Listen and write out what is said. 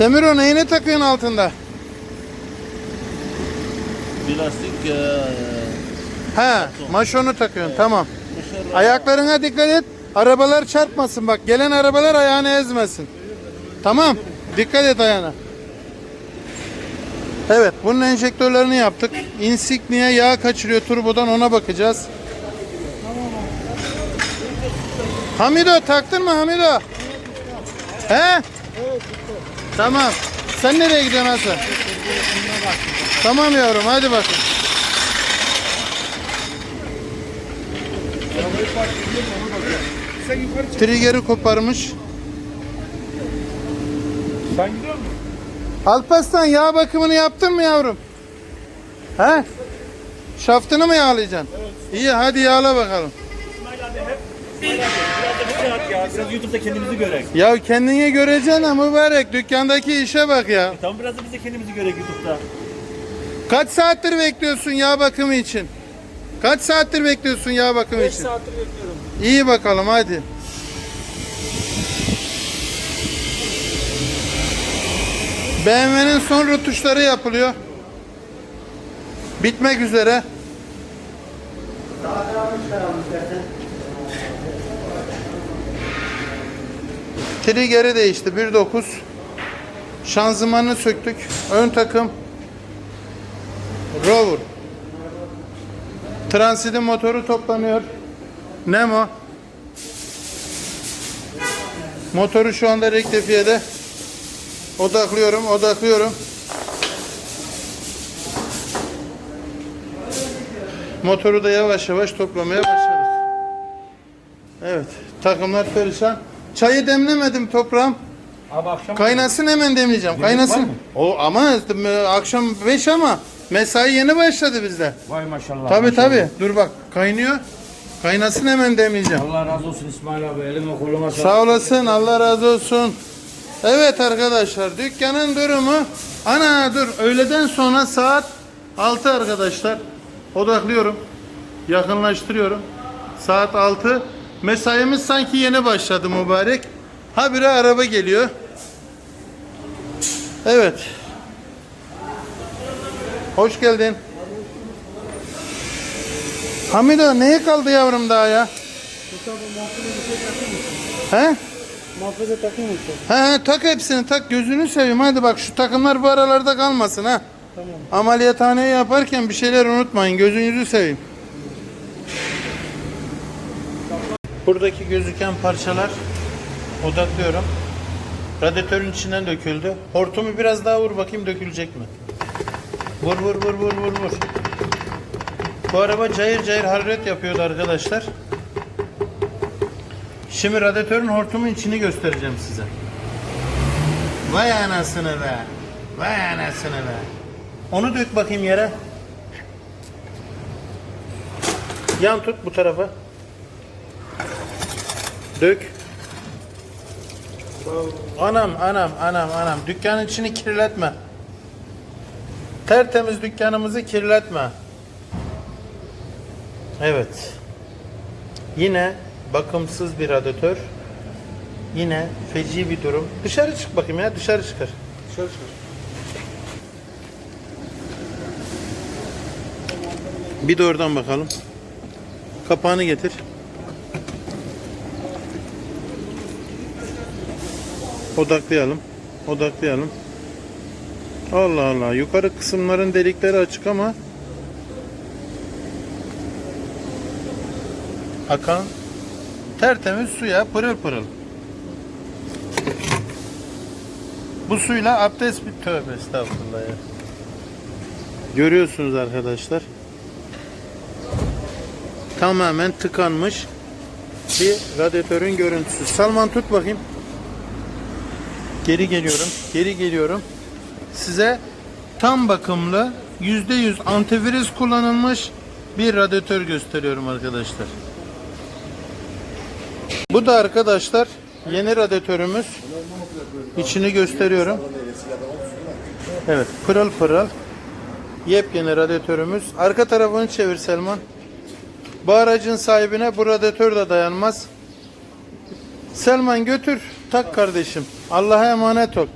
Semiro neyini takıyorsun altında? Plastik e, He, maşonu takıyorsun tamam. dışarı Ayaklarına dikkat et. Arabalar çarpmasın bak. Gelen arabalar ayağını ezmesin. Tamam. Dikkat et ayağına. Evet, bunun enjektörlerini yaptık. Insignia yağ kaçırıyor turbodan ona bakacağız. Hamido taktın mı Hamido? He? Tamam. Sen nereye gidiyorsun Hasan? Tamam yavrum hadi bakın. Trigger'i koparmış. Sen gidiyor musun? Alparslan yağ bakımını yaptın mı yavrum? He? Şaftını mı yağlayacaksın? İyi hadi yağla bakalım. İsmail abi hep İsmail abi biraz da bize at ya. Biraz YouTube'da kendimizi görek. Ya kendini göreceksin ha mübarek dükkandaki işe bak ya. Tamam biraz da biz de kendimizi görek YouTube'da. Kaç saattir bekliyorsun yağ bakımı için? Kaç saattir bekliyorsun yağ bakımı için? saattir bekliyorum. İyi bakalım hadi. BMW'nin son rötuşları yapılıyor. Bitmek üzere. Trigger'i değişti 1.9. Şanzımanını söktük. Ön takım Rover. Transid'in motoru toplanıyor. Nemo. Motoru şu anda rektifiyede. Odaklıyorum, odaklıyorum. Motoru da yavaş yavaş toplamaya başlarız. Evet, takımlar perişan. Çayı demlemedim toprağım. Abi akşam Kaynasın hemen demleyeceğim. Kaynasın. mı? O ama e, akşam 5 ama mesai yeni başladı bizde. Vay maşallah. Tabi maşallah. tabi. Dur bak kaynıyor. Kaynasın hemen demleyeceğim. Allah razı olsun İsmail abi. Elime koluma sağlık. Sağ olasın. Allah razı olsun. Evet arkadaşlar dükkanın durumu ana dur öğleden sonra saat 6 arkadaşlar. Odaklıyorum. Yakınlaştırıyorum. Saat 6. Mesaimiz sanki yeni başladı mübarek. Habire araba geliyor. Evet. Hoş geldin. Hamido neye kaldı yavrum daha ya? He? Muhafaza takayım mı? He he tak hepsini tak gözünü seveyim hadi bak şu takımlar bu aralarda kalmasın ha. Tamam. Ameliyathaneyi yaparken bir şeyler unutmayın gözünüzü seveyim. Buradaki gözüken parçalar odaklıyorum. Radyatörün içinden döküldü. Hortumu biraz daha vur bakayım dökülecek mi? Vur vur vur vur vur vur. Bu araba cayır cayır hararet yapıyordu arkadaşlar. Şimdi radyatörün hortumun içini göstereceğim size. Vay anasını be. Vay anasını be. Onu dök bakayım yere. Yan tut bu tarafa. Dök. Anam anam anam anam. Dükkanın içini kirletme. Tertemiz dükkanımızı kirletme. Evet. Yine bakımsız bir radyatör. Yine feci bir durum. Dışarı çık bakayım ya dışarı çıkar. Dışarı çıkar. Bir de oradan bakalım. Kapağını getir. Odaklayalım. Odaklayalım. Allah Allah. Yukarı kısımların delikleri açık ama akan tertemiz suya pırıl pırıl. Bu suyla abdest bir tövbe estağfurullah ya. Görüyorsunuz arkadaşlar. Tamamen tıkanmış bir radyatörün görüntüsü. Salman tut bakayım. Geri geliyorum. Geri geliyorum. Size tam bakımlı %100 antivirüs kullanılmış bir radyatör gösteriyorum arkadaşlar. Bu da arkadaşlar yeni radyatörümüz. İçini gösteriyorum. Evet pırıl pırıl. Yepyeni radyatörümüz. Arka tarafını çevir Selman. Bu aracın sahibine bu radyatör de dayanmaz. Selman götür tak kardeşim. Allah'a emanet ol.